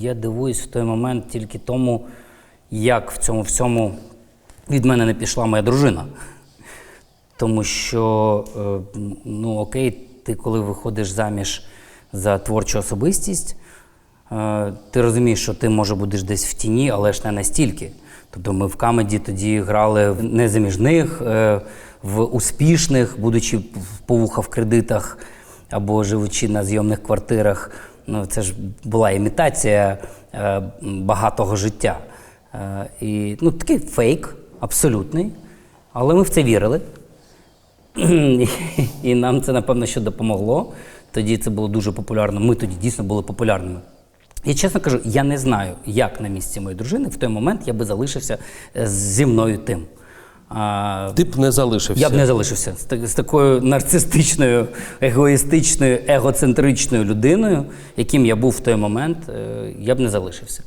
я дивуюсь в той момент тільки тому, як в цьому всьому від мене не пішла моя дружина. Тому що, е, ну окей, ти коли виходиш заміж за творчу особистість, е, ти розумієш, що ти може будеш десь в тіні, але ж не настільки. Тобто ми в камеді тоді грали в незаміжних, е, в успішних, будучи в- по вуха в кредитах або живучи на зйомних квартирах. Ну, це ж була імітація е, багатого життя. Е, і, ну, такий фейк, абсолютний. Але ми в це вірили. І нам це, напевно, що допомогло. Тоді це було дуже популярно. Ми тоді дійсно були популярними. І чесно кажу, я не знаю, як на місці моєї дружини в той момент я би залишився е, зі мною тим. А, Ти б не залишився. я б не залишився з, з такою нарцистичною, егоїстичною, егоцентричною людиною, яким я був в той момент, е, я б не залишився.